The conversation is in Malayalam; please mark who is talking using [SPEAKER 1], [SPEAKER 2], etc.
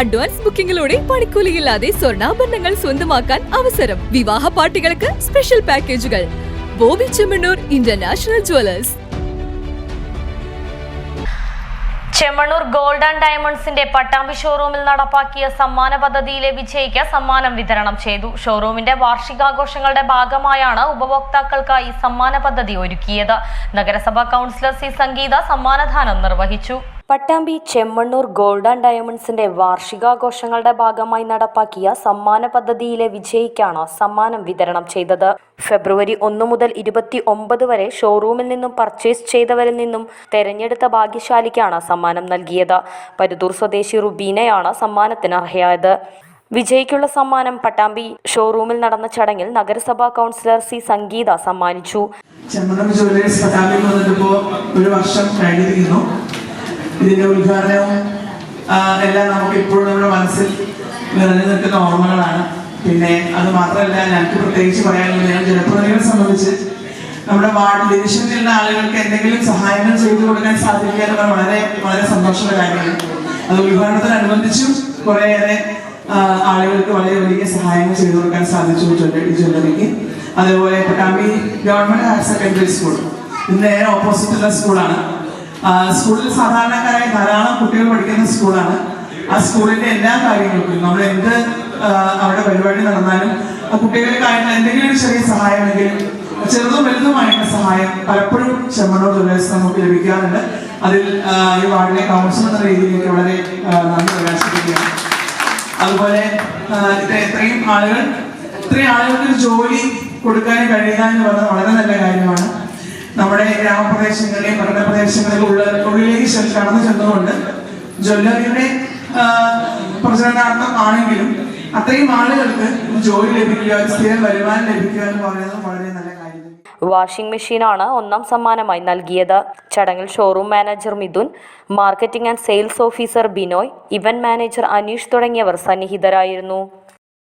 [SPEAKER 1] അഡ്വാൻസ് ബുക്കിംഗിലൂടെ പണിക്കൂലിയില്ലാതെ സ്വർണാഭരണങ്ങൾ സ്വന്തമാക്കാൻ അവസരം. വിവാഹ പാർട്ടികൾക്ക് സ്പെഷ്യൽ പാക്കേജുകൾ. Bobby Chemmanur international jewellers
[SPEAKER 2] Chemmanur gold and ഡയമണ്ട്സിന്റെ Pattambi ഷോറൂമിൽ നടപ്പാക്കിയ സമ്മാന പദ്ധതിയിലെ വിജയിക്ക് സമ്മാനം വിതരണം ചെയ്തു. ഷോറൂമിന്റെ വാർഷികാഘോഷങ്ങളുടെ ഭാഗമായാണ് ഉപഭോക്താക്കൾക്കായി സമ്മാന പദ്ധതി ഒരുക്കിയത്. നഗരസഭാ കൗൺസിലർ സി. സംഗീത സമ്മാനദാനം നിർവഹിച്ചു. പട്ടാമ്പി ചെമ്മണ്ണൂർ ഗോൾഡ് ആൻഡ് ഡയമണ്ട്സിന്റെ വാർഷികാഘോഷങ്ങളുടെ ഭാഗമായി നടപ്പാക്കിയ സമ്മാന പദ്ധതിയിലെ വിജയിക്കാണ് സമ്മാനം വിതരണം ചെയ്തത്. ഫെബ്രുവരി ഒന്ന് മുതൽ ഇരുപത്തി ഒമ്പത് വരെ ഷോറൂമിൽ നിന്നും പർച്ചേസ് ചെയ്തവരിൽ നിന്നും തെരഞ്ഞെടുത്ത ഭാഗ്യശാലിക്കാണ് സമ്മാനം നൽകിയത്. പരുതൂർ സ്വദേശി റുബീനയാണ് സമ്മാനത്തിന് അർഹയായത്. വിജയിക്കുള്ള സമ്മാനം പട്ടാമ്പി ഷോറൂമിൽ നടന്ന ചടങ്ങിൽ നഗരസഭാ കൗൺസിലർ സി സംഗീത സമ്മാനിച്ചു.
[SPEAKER 3] ഒരു വർഷം കഴിഞ്ഞിരിക്കുന്നു. ഇതിന്റെ ഉദ്ഘാടനവും എല്ലാം നമുക്ക് ഇപ്പോഴും നമ്മുടെ മനസ്സിൽ നിറഞ്ഞു നിൽക്കുന്ന ഓർമ്മകളാണ്. പിന്നെ അത് മാത്രമല്ല ഞങ്ങൾക്ക് പ്രത്യേകിച്ച് പറയാനുള്ളത് ഞങ്ങൾ ജനപ്രതിനിധികളെ സംബന്ധിച്ച് നമ്മുടെ വാർഡ് ഡിവിഷനിൽ ഉള്ള ആളുകൾക്ക് എന്തെങ്കിലും സഹായങ്ങൾ ചെയ്തു കൊടുക്കാൻ സാധിക്കുക എന്ന് പറഞ്ഞാൽ വളരെ വളരെ സന്തോഷമുള്ള കാര്യമാണ്. അത് ഉദ്ഘാടനത്തോടനുബന്ധിച്ചും കുറേയേറെ ആളുകൾക്ക് വളരെ വലിയ സഹായങ്ങൾ ചെയ്തു കൊടുക്കാൻ സാധിച്ചിട്ടുണ്ട് ഈ ജ്വല്ലറിക്ക് അതേപോലെ Pattambi government higher secondary school. നേരെ ഓപ്പോസിറ്റുള്ള സ്കൂളാണ്. സ്കൂളിൽ സാധാരണക്കാരായ ധാരാളം കുട്ടികൾ പഠിക്കുന്ന സ്കൂളാണ്. ആ സ്കൂളിന്റെ എല്ലാ കാര്യങ്ങൾക്കും നമ്മൾ എന്ത് അവിടെ പരിപാടി നടന്നാലും കുട്ടികൾക്കായിട്ടുള്ള എന്തെങ്കിലും ചെറിയ ചെറിയ സഹായമെങ്കിലും ചെറുതും വലുതുമായിട്ടുള്ള സഹായം പലപ്പോഴും ചെമ്മണ്ണൂർ ജ്വല്ലേഴ്സ് നമുക്ക് ലഭിക്കാറുണ്ട്. അതിൽ ഈ വാർഡിലെ കൗൺസിൽ എന്ന രീതിയിലേക്ക് വളരെ നന്ദി പ്രകാശിപ്പിക്കുകയാണ്. അതുപോലെ ഇത്രയും ആളുകൾ ഇത്രയും ആളുകൾക്ക് ജോലി കൊടുക്കാൻ കഴിയുക എന്ന് പറഞ്ഞാൽ വളരെ നല്ല കാര്യമാണ്. നമ്മുടെ ഗ്രാമപ്രദേശങ്ങളിലെയും പട്ടണ പ്രദേശങ്ങളിലും ഉള്ള ഉള്ളിലേക്ക് കടന്നു ചെന്നുകൊണ്ട് ജ്വല്ലറിയുടെ പ്രചരണാർത്ഥം ആണെങ്കിലും അത്രയും ആളുകൾക്ക് ജോലി ലഭിക്കുക സ്ഥിരം വരുമാനം ലഭിക്കുക എന്ന് പറയുന്നത് വളരെ നല്ല
[SPEAKER 2] വാഷിംഗ് മെഷീനാണ് ഒന്നാം സമ്മാനമായി നൽകിയത്. ചടങ്ങിൽ showroom manager Mithun marketing and sales officer Binoy event manager Anish തുടങ്ങിയവർ സന്നിഹിതരായിരുന്നു.